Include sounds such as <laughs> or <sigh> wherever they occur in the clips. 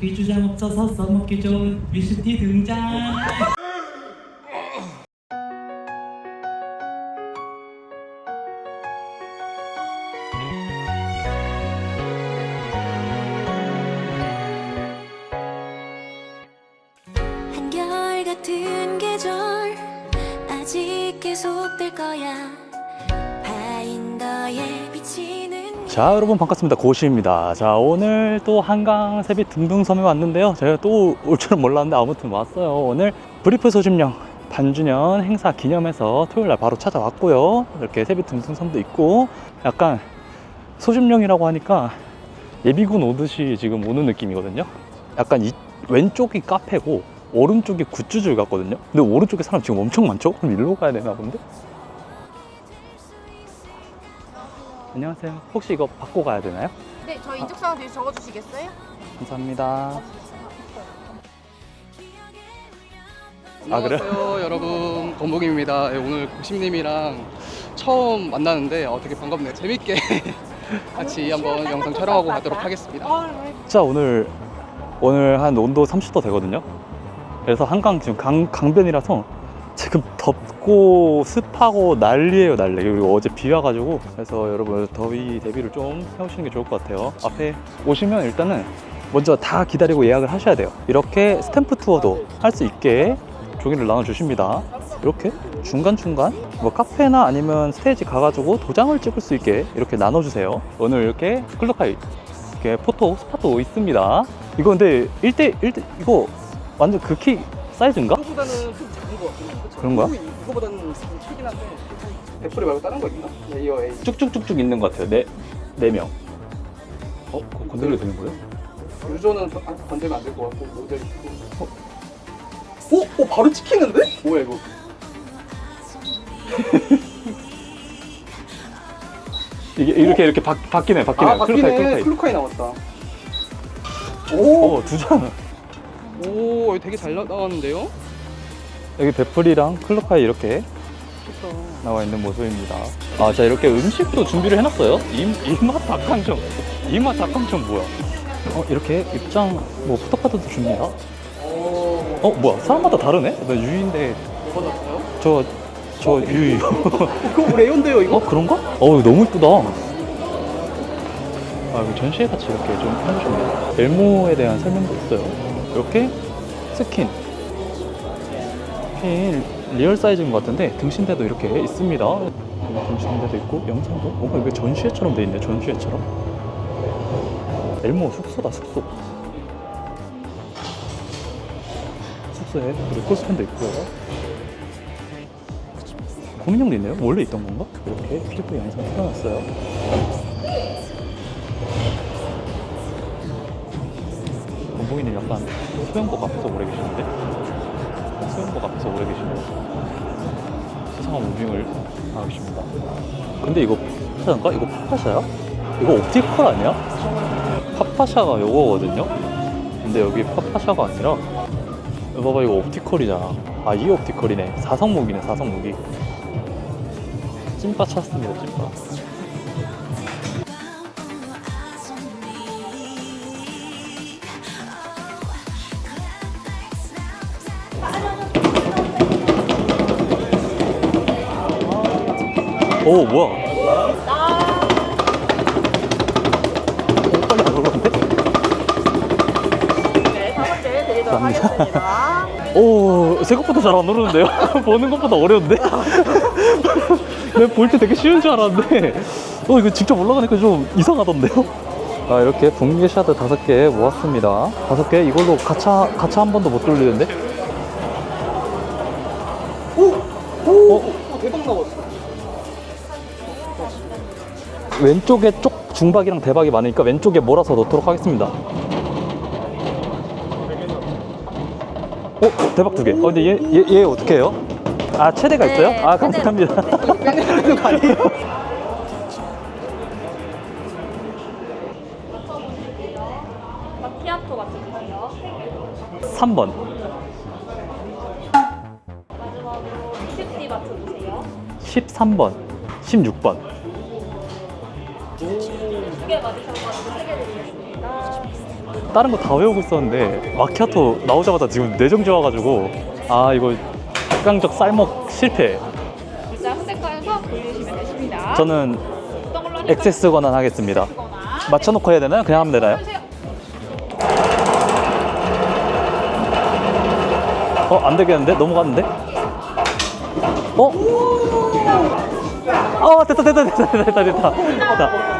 귀주장 없어서 써먹기 좋은 미스티 등장. 한결 같은 계절 아직 계속될 거야. 비치는 자 여러분 반갑습니다. 고시입니다. 자 오늘 또 한강 세비 둥둥섬에 왔는데요. 제가 또 올 줄은 몰랐는데 아무튼 왔어요. 오늘 브리프 소집령 반주년 행사 기념해서 토요일날 바로 찾아왔고요. 이렇게 세비 둥둥섬도 있고 약간 소집령이라고 하니까 예비군 오듯이 지금 오는 느낌이거든요. 약간 이 왼쪽이 카페고 오른쪽이 굿즈줄 같거든요. 근데 오른쪽에 사람 지금 엄청 많죠? 그럼 일로 가야 되나 본데? 안녕하세요 혹시 이거 받고 가야 되나요? 네, 저 인적사항 뒤에 적어주시겠어요? 감사합니다. 아, 그래요? 안녕하세요 여러분 건복입니다 예, 오늘 고심님이랑 처음 만나는데 어, 되게 반갑네요 재밌게 <laughs> 같이 한번 영상 촬영하고 가도록 하겠습니다 진짜 오늘 오늘 한 온도 30도 되거든요. 그래서 한강 지금 강, 강변이라서 지금 덥고 습하고 난리예요 난리. 그리고 어제 비 와가지고 그래서 여러분 더위 대비를 좀 해오시는 게 좋을 것 같아요. 앞에 오시면 일단은 먼저 다 기다리고 예약을 하셔야 돼요. 이렇게 스탬프 투어도 할 수 있게 종이를 나눠주십니다. 이렇게 중간중간 뭐 카페나 아니면 스테이지 가가지고 도장을 찍을 수 있게 이렇게 나눠주세요. 오늘 이렇게 클럽카이 이렇게 포토 스팟도 있습니다. 이거 근데 1대 1대 이거 완전 극히 사이즈인가? 이거보다는 좀 작은 거 같긴 그쵸? 그런가? 이거, 이거보다는 좀 크긴 한데 백프리 말고 다른 거 있나? 레이어 A 쭉쭉쭉쭉 있는 것 같아요. 네, 네 명. 어, 그거 건드려도 되는 거예요? 유저는 저- 아, 건들면 안 될 것 같고 모델 있고 어? 어? 어? 바로 찍히는데? 뭐야 이거 <laughs> 이게 이렇게 이렇게 바, 바뀌네, 바뀌네. 아 바뀌네 클로카이, 클로카이. 클루카이 나왔다 오! 어, 두 장. 오 되게 잘 나- 나왔는데요? 여기 베프리랑 클로카이 이렇게 좋다 나와 있는 모습입니다. 아, 자 이렇게 음식도 준비를 해놨어요. 이, 이맛 닭강정. 이맛 닭강정 뭐야? 어, 이렇게 입장 뭐 포토카드도 줍니다. 오 어, 뭐야? 사람마다 다르네? 나 유인데 뭐 받았어요? 저, 저 유이. <laughs> 그거 레온데요 이거? 어, 그런가? 어, 이거 너무 이쁘다. 아, 여기 전시회 같이 이렇게 좀 해주셨네요. 엘모에 대한 설명도 있어요. 이렇게 스킨. 스킨 리얼 사이즈인 것 같은데 등신대도 이렇게 있습니다. 등신대도 있고 영상도 뭔가 이게 전시회처럼 돼 있네. 전시회처럼. 엘모 숙소다 숙소. 숙소에 그리고 코스팬도 있고요. 고민형도 있네요. 원래 있던 건가? 이렇게 피부 영상 틀어놨어요. 건봉이는 약간 수영복 앞에서 오래 계시는데? 수영복 앞에서 오래 계시네요. 수상한 무빙을 하고 계십니다. 근데 이거 파파샤인가? 이거 파파샤야? 이거 옵티컬 아니야? 파파샤가 요거거든요? 근데 여기 파파샤가 아니라 이거 봐봐 이거 옵티컬이잖아. 아 이게 옵티컬이네. 사성무기네 사성무기. 찐빠 찾습니다 찐빠. 오 뭐야? 오 빨리 안 올라오는데? 네, 첫 번째 드리도록 하겠습니다. 오 생각보다 잘 안 오르는데요? <laughs> 보는 것보다 어려운데? 내가 볼 때 되게 쉬운 줄 알았는데 어 이거 직접 올라가니까 좀 이상하던데요? 아 이렇게 분개 샤드 다섯 개 모았습니다 다섯 개 이걸로 가차 가차 한 번도 못 돌리는데? 오! 어? 오 대박 나왔어 왼쪽에 쪽 중박이랑 대박이 많으니까 왼쪽에 몰아서 넣도록 하겠습니다 어? 대박 두 개. 어, 근데 얘, 얘, 얘 어떻게 해요? 아, 최대가 네, 있어요? 아, 최대. 감사합니다. 빼내는 거 아니에요? 마키아토 맞춰주세요. 3번. 마지막으로 60D 맞춰주세요. 13번. 16번. 두개 맞으셨거든요. 세개 드리겠습니다. 다른 거 다 외우고 있었는데 마키아토 나오자마자 지금 뇌정지 와가지고 아 이거 극강적 쌀먹 실패. 자, 선택하여서 돌리시면 되십니다. 저는 어떤 걸로 하실까요? 액세스 권한 하겠습니다. 거나. 맞춰놓고 해야 되나요? 그냥 하면 되나요? 해주세요. 어, 안 되겠는데? 넘어갔는데? 어? 어, 됐다, 됐다, 됐다, 됐다, 됐다. 됐다.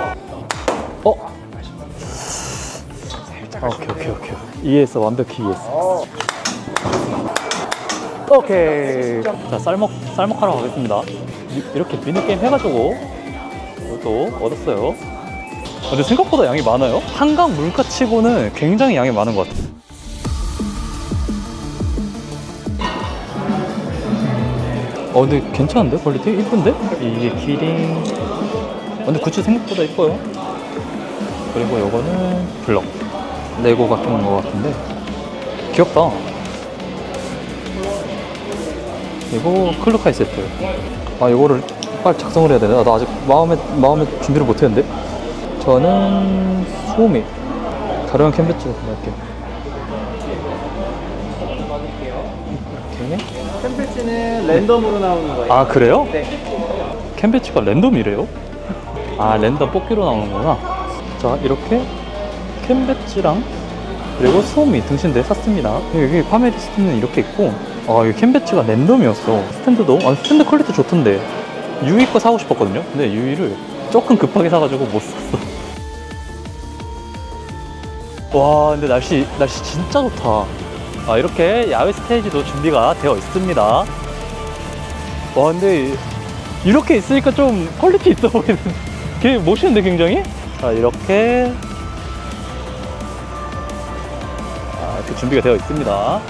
오케이, 오케이, 오케이. 이해했어, 완벽히 이해했어. 오케이. 자, 쌀먹, 쌀먹하러 가겠습니다. 이- 이렇게 미니게임 해가지고 또 얻었어요. 어, 근데 생각보다 양이 많아요. 한강 물가 치고는 굉장히 양이 많은 것 같아요. 어 근데 괜찮은데 퀄리티 이쁜데 이게 키링 어, 근데 굿즈 생각보다 이뻐요 그리고 요거는 블럭 레고 같은 거 같은데. 귀엽다. 그리고 클루카이 세트. 아 이거를 빨리 작성을 해야 되나 나 아직 마음에 마음에 준비를 못 했는데. 저는 소미. 가려운 캔배지 할게요. 이렇게. 랜덤으로 나오는 거예요. 아 그래요? 네. 캔배치가 랜덤이래요? 아 랜덤 뽑기로 나오는구나. 자 이렇게 캔배치랑 그리고 소미 등신대 샀습니다. 여기 파메리 스탠드는 이렇게 있고 아 이거 캔배치가 랜덤이었어. 스탠드도 아 스탠드 퀄리티 좋던데. 유이 거 사고 싶었거든요? 근데 유이를 조금 급하게 사가지고 못 샀어. <laughs> 와 근데 날씨 날씨 진짜 좋다. 아 이렇게 야외 스테이지도 준비가 되어 있습니다. 와 근데 이렇게 있으니까 좀 퀄리티 있어 보이는 <laughs> 게 멋있는데 굉장히? 자 이렇게 이렇게 준비가 되어 있습니다.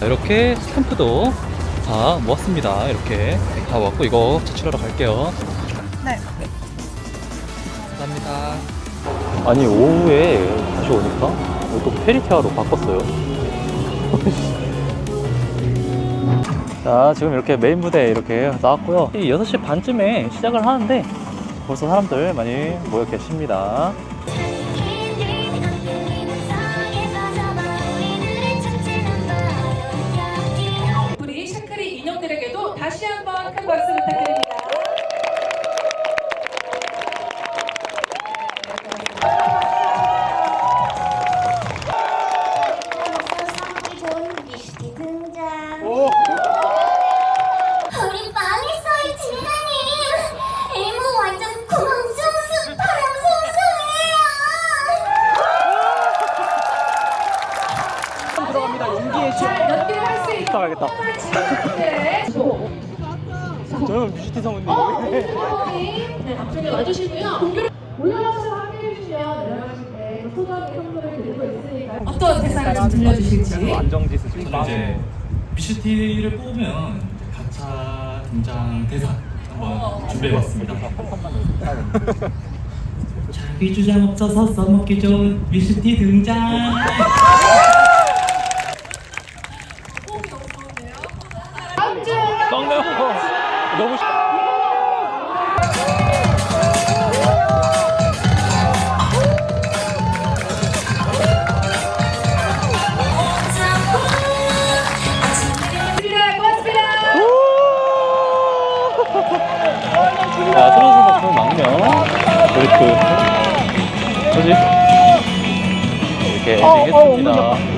자, 이렇게 스탬프도 다 모았습니다. 이렇게 다 모았고 이거 제출하러 갈게요. 네. 감사합니다. 아니 오후에 다시 오니까 또 페리티아로 바꿨어요. <laughs> 자, 지금 이렇게 메인 무대에 이렇게 나왔고요. 이 6시 반쯤에 시작을 하는데 벌써 사람들 많이 모여 계십니다. 바람숭숭해요 연기를 할수 있는 가야겠다. 네. 저는 뮤지티 성우님. 네, 앞쪽에 와주시고요. 공교를 올라가셔서 함께 해 주시면 내려가실 때 소중하게 선물을 드리고 있으니까 어떤 대사를 좀 들려주실지. 안정지수 지금 이제 미슈티를 뽑으면 가차 등장 대사 한번 준비해봤습니다. 자기 주장 없어서 써먹기 좋은 미슈티 등장. <laughs> 썩네요. 너무. 자, 서로서 박수 망명. 그리고 뭐지? 이렇게 엔딩 했습니다.